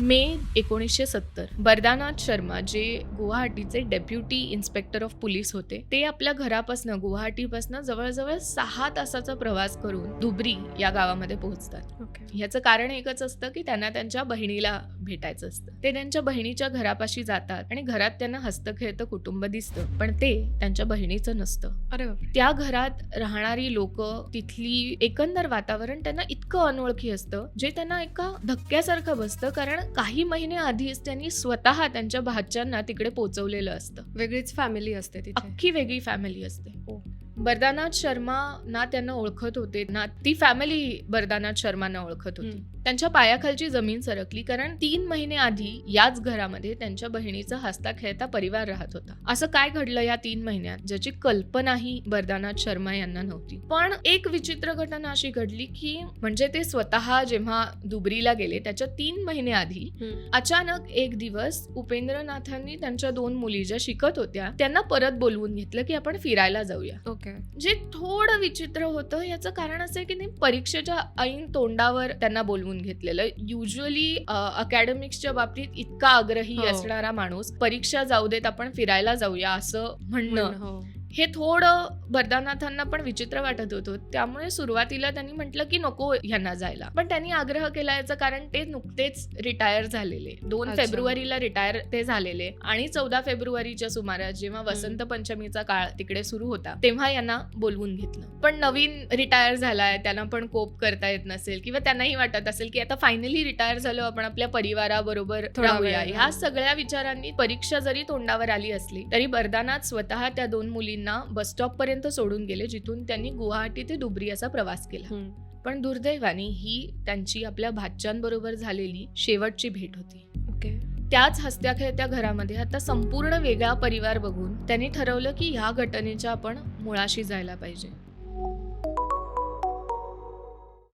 मे एकोणीसशे सत्तर बरदानाथ शर्मा जे गुवाहाटीचे डेप्युटी इन्स्पेक्टर ऑफ पोलीस होते ते आपल्या घरापासून गुवाहाटीपासून जवळजवळ सहा तासाचा प्रवास करून धुबरी या गावामध्ये पोहोचतात. ओके ह्याचं कारण एकच असतं की त्यांना त्यांच्या बहिणीला भेटायचं असतं. ते त्यांच्या बहिणीच्या घरापाशी जातात आणि घरात त्यांना हस्तखेळतं कुटुंब दिसतं पण ते त्यांच्या बहिणीचं नसतं. अरे त्या घरात राहणारी लोक तिथली एकंदर वातावरण त्यांना इतकं अनोळखी असतं जे त्यांना एका धक्क्यासारखं बसतं कारण काही महिने आधीच त्यांनी स्वतः त्यांच्या भाच्यांना तिकडे पोहोचवलेलं असतं वेगळीच फॅमिली असते तिथे अख्खी वेगळी फॅमिली असते हो. बरदानाथ शर्मा ना त्यांना ओळखत होते ना ती फॅमिली बरदानाथ शर्मांना ओळखत होती. त्यांच्या पायाखालची जमीन सरकली कारण तीन महिने आधी याच घरामध्ये त्यांच्या बहिणीचा हसता खेळता परिवार राहत होता. असं काय घडलं या तीन महिन्यात? ज्याची कल्पनाही बरदानाथ शर्मा यांना नव्हती. पण एक विचित्र घटना अशी घडली की म्हणजे ते स्वतः जेव्हा दुबरीला गेले त्याच्या तीन महिने आधी. अचानक एक दिवस उपेंद्रनाथांनी त्यांच्या दोन मुली ज्या शिकत होत्या त्यांना परत बोलवून घेतलं की आपण फिरायला जाऊया. ओके. जे थोडं विचित्र होतं याचं कारण असं आहे की परीक्षेच्या ऐन तोंडावर त्यांना बोलवून घेतलेलं. युजली अकॅडमिक्सच्या बाबतीत इतका आग्रही हो. असणारा माणूस परीक्षा जाऊ देत आपण फिरायला जाऊया असं म्हणणं. हो थोडं बरदानाथांना पण विचित्र वाटत होतं. त्यामुळे सुरुवातीला त्यांनी म्हटलं की नको ह्यांना जायला. पण त्यांनी आग्रह केला याचं कारण ते नुकतेच रिटायर झालेले. दोन. फेब्रुवारीला रिटायर ते झालेले आणि चौदा फेब्रुवारीच्या सुमारास जेव्हा वसंत पंचमीचा काळ तिकडे सुरू होता तेव्हा यांना बोलवून घेतलं. पण नवीन रिटायर झालाय त्यांना पण कोप करता येत नसेल किंवा त्यांनाही वाटत असेल की आता फायनली रिटायर झालो आपण आपल्या परिवाराबरोबर थोडा राहूया. ह्या सगळ्या विचारांनी परीक्षा जरी तोंडावर आली असली तरी बरदानाथ स्वतः त्या दोन मुलींना बस स्टॉप पर्यंत सोडून गेले जिथून त्यांनी गुवाहाटी ते दुबरी असा प्रवास केला. पण दुर्दैवाने ही त्यांची आपल्या भाच्यांबरोबर झालेली शेवटची भेट होती. ओके त्याच हसत्या खेळत्या घरामध्ये आता संपूर्ण वेगळा परिवार बघून त्यांनी ठरवलं की ह्या घटनेच्या आपण मुळाशी जायला पाहिजे.